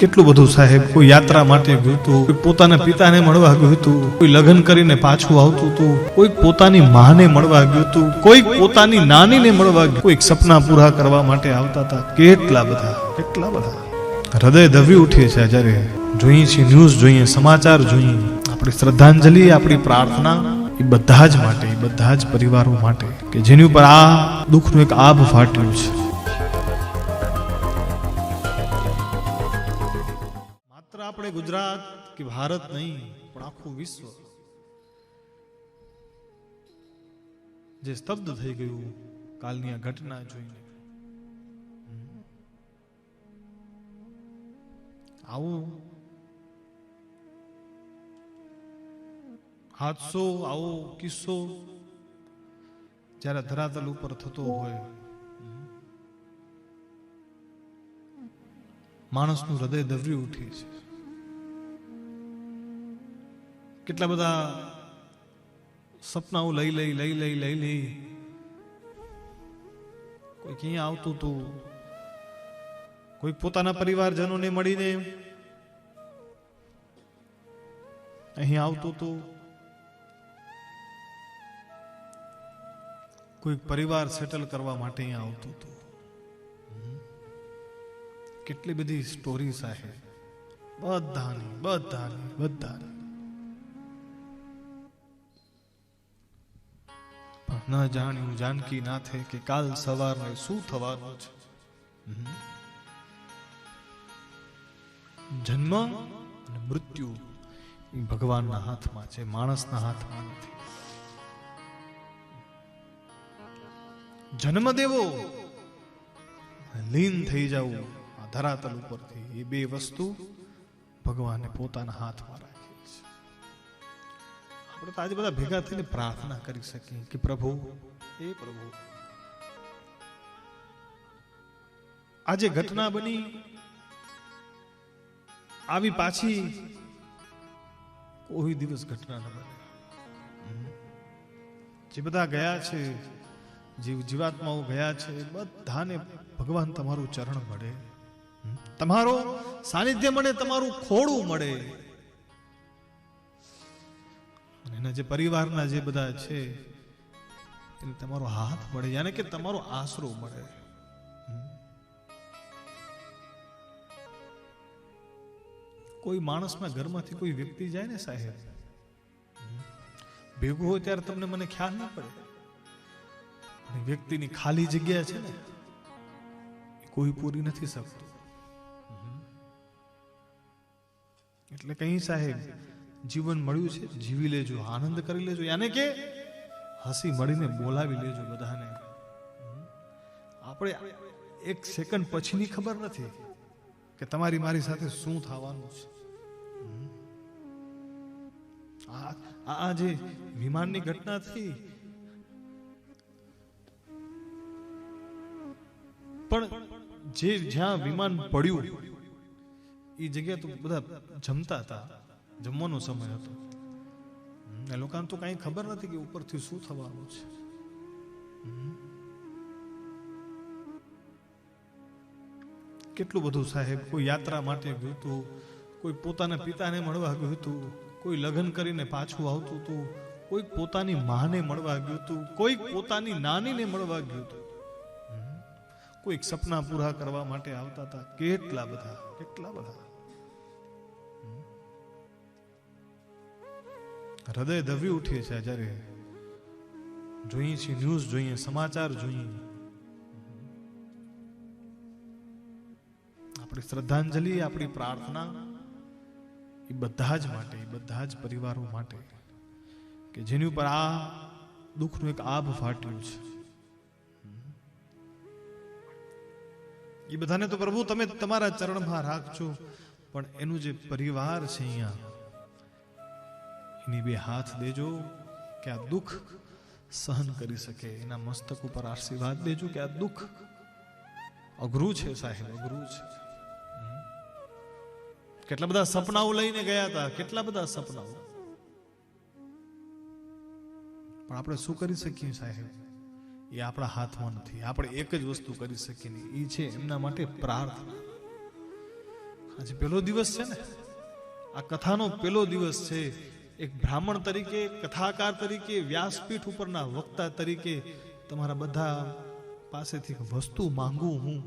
કેટલું બધું સાહેબ? કોઈ યાત્રા માટે ગયું હતું કોઈ પોતાના પિતાને મળવા ગયું હતું કોઈ લગ્ન કરીને પાછું આવતું હતું કોઈ પોતાની માને મળવા ગયું હતું કોઈ પોતાની નાનીને મળવા ગયું? કોઈ સપના પૂરા કરવા માટે આવતા હતા? કેટલા બધા? કેટલા બધા? હૃદય દવી ઉઠે છે જ્યારે જોઈએ છીએ, ન્યૂઝ જોઈએ, સમાચાર જોઈએ. આપણી શ્રદ્ધાંજલિ, આપણી પ્રાર્થના એ બધા જ માટે એ બધા જ પરિવારો માટે કે જેની ઉપર આ દુઃખનું એક આભ ફાટ્યું છે. આપણે ગુજરાત કે ભારત નહીં, પણ આખું વિશ્વ જે સ્તબ્ધ થઈ ગયું કાલની આ ઘટના જોઈને. આવું હાદસો, આવો કિસ્સો જ્યારે ધરાતલ ઉપર થતો હોય, માણસનું હૃદય દવરી ઉઠે છે. કેટલા બધા સપનાઓ લઈ લઈ લઈ લઈ લઈ લઈ. કોઈ ક્યાં આવતું હતું કોઈ પોતાના પરિવારજનોને મળીને અહીં આવતું હતું કોઈ પરિવાર સેટલ કરવા માટે અહીંયા આવતું હતું કેટલી બધી સ્ટોરી સાહેબ બધાની બધાની બધાની. ન જાણ્યું, જાનકી નાથે કે કાલ સવારને શું થવાનું છે? જન્મ અને મૃત્યુ ભગવાનના હાથમાં છે, માણસના હાથમાં નથી. જન્મ દેવો લીન થઈ જવું આ ધરાતલ ઉપરથી. એ બે વસ્તુ ભગવાને પોતાના હાથમાં આપણે તો આજે બધા ભેગા થઈને પ્રાર્થના કરી શકીએ કે પ્રભુ એ પ્રભુ, આજે ઘટના બની, આવી પાછી કોઈ દિવસ ઘટના ન બને. જે બધા ગયા છે જીવ જીવાત્માઓ ગયા છે, બધાને ભગવાન તમારું ચરણ મળે. તમારો સાનિધ્ય મળે, તમારું ખોડું મળે. એના જે પરિવારના જે બધા છે, એને તમારો હાથ મળે, યાને કે તમારો આશરો મળે. કોઈ માણસના ઘરમાંથી કોઈ વ્યક્તિ જાય ને સાહેબ? ભેગું હોય ત્યારે તમને મને ખ્યાલ ના પડે. વ્યક્તિની ખાલી જગ્યા છે ને કોઈ પૂરી નથી શકતું. એટલે કઈ સાહેબ જીવન મળ્યું છે, જીવી લેજો, આનંદ કરી લેજો. યાને કે હસી મળીને બોલાવી લેજો બધાને. આપણે એક સેકન્ડ પછીની ખબર નથી કે તમારી મારી સાથે શું થવાનું છે. આ જે વિમાનની ઘટના થઈ. પણ જે જ્યાં વિમાન પડ્યું એ જગ્યા તો બધા જમતા હતા. જમવાનો સમય હતો. એ લોકોને તો કાંઈ ખબર નથી કે ઉપરથી શું થવાનું છે. કેટલું બધું સાહેબ, કોઈ યાત્રા માટે ગયું હતું કોઈ પોતાના પિતાને મળવા ગયું હતું કોઈ લગ્ન કરીને પાછું આવતું હતું કોઈ પોતાની માને મળવા ગયું હતું કોઈ પોતાની નાનીને મળવા ગયું હતું કોઈક સપના પૂરા કરવા માટે આવતા હતા. કેટલા બધા કેટલા બધા. હૃદય દવી ઉઠીએ છે જ્યારે જોઈએ છીએ ન્યૂઝ જોઈએ, સમાચાર જોઈએ. આપણી શ્રદ્ધાંજલિ, આપણી પ્રાર્થના એ બધા જ માટે બધા જ પરિવારો માટે કે જેની ઉપર આ દુઃખનું એક આભ ફાટ્યું છે. એ બધાને તો પ્રભુ તમે તમારા ચરણમાં રાખજો, પણ એનું જે પરિવાર છે અહીંયા બે હાથ દેજો કે આ દુઃખ સહન કરી શકે, એના મસ્તક ઉપર આશીર્વાદ દેજો કે આ દુઃખ અઘરું છે સાહેબ, અઘરું છે. કેટલા બધા સપનાઓ લઈને ગયા હતા, કેટલા બધા સપનાઓ. પણ આપણે શું કરી શકીએ સાહેબ? એ આપણા હાથમાં નથી, આપણે એક જ વસ્તુ કરી શકીએ ને એ છે એમના માટે પ્રાર્થના. આજે પેલો દિવસ છે ને, આ કથાનો પેલો દિવસ છે એક બ્રાહ્મણ તરીકે, કથાકાર તરીકે, વ્યાસપીઠ ઉપરના વક્તા તરીકે તમારા બધા પાસેથી વસ્તુ માંગુ હું,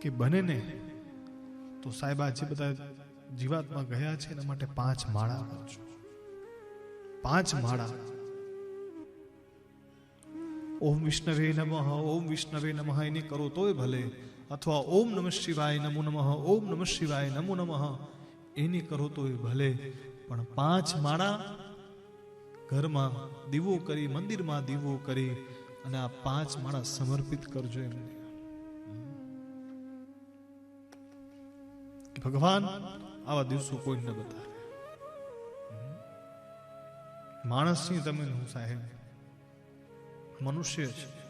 કે બને ને તો સાહેબા જે બધા જીવાતમાં ગયા છે એના માટે પાંચ માળા પાંચ માળા. ઓમ વિષ્ણવે નમઃ, ઓમ વિષ્ણવે નમઃ, એની કરો તોય ભલે. અથવા ઓમ નમઃ શિવાય નમો નમઃ, ઓમ નમઃ શિવાય નમો નમઃ, એની કરો તોય ભલે. પણ પાંચ માળા ઘરમાં દીવો કરી, મંદિરમાં દીવો કરી અને આ પાંચ માળા સમર્પિત કરજો એમને. ભગવાન, આવા દિવસો કોઈ ન બતાવે. માણસ છીએ તમે હું સાહેબ. મનુષ્ય છે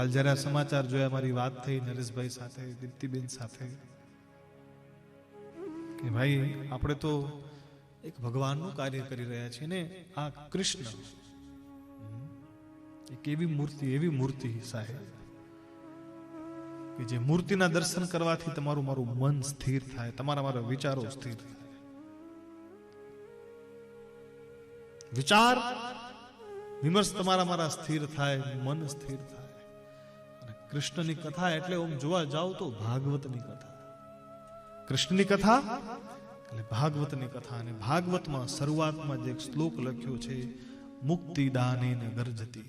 કાલ જરા સમાચાર જોયા, મારી વાત થઈ નરેશભાઈ સાથે, દીપ્તિબેન સાથે, કે ભાઈ, આપણે તો એક ભગવાનનું કાર્ય કરી રહ્યા છીએ ને, આ કૃષ્ણ. એક એવી મૂર્તિ એવી મૂર્તિ સાહેબ, કે જે મૂર્તિના દર્શન કરવાથી તમારું મારું મન સ્થિર થાય, તમારા મારા વિચારો સ્થિર થાય. વિચાર, વિમર્શ તમારા મારા સ્થિર થાય, મન સ્થિર થાય. કૃષ્ણની કથા એટલે ઓમ જોવા જાવ તો ભાગવતની કથા. કૃષ્ણની કથા એટલે ભાગવતની કથા અને ભાગવતમાં શરૂઆતમાં જે શ્લોક લખ્યો છે મુક્તિ દાને ગરજતી.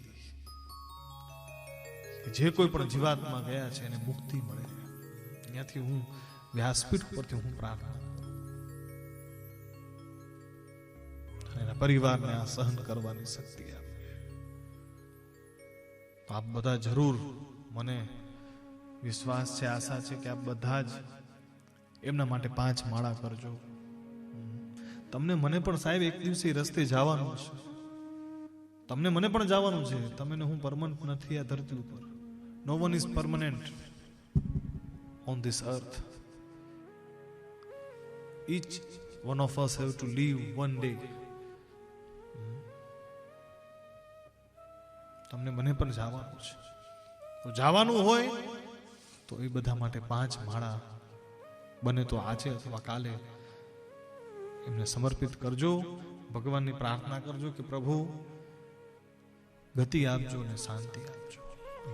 જે કોઈ પણ જીવાત્મા ગયા છે એને મુક્તિ મળે. ત્યાંથી હું વ્યાસપીઠ પરથી હું પ્રાર્થના એના પરિવારને આ સહન કરવાની શક્તિ આપે. આપ બધા જરૂર મને વિશ્વાસ છે, આશા છે કે આપ બધા જ એમના માટે પાંચ માળા કરજો. તમને મને પણ સાહેબ એક દિવસે રસ્તે જવાનું છે. તમને મને પણ જવાનું છે. તમે હું પરમનન્ટ નથી આ ધરતી ઉપર. No one is permanent on this earth each one of us have to leave one day. તમને મને પણ જવાનું છે. તો જવાનું હોય, તો એ બધા માટે પાંચ માળા બને તો આજે અથવા કાલે એમને સમર્પિત કરજો, ભગવાનની પ્રાર્થના કરજો કે પ્રભુ, ગતિ આપજો અને શાંતિ આપજો.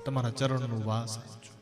તમારા ચરણનો વાસ આપજો.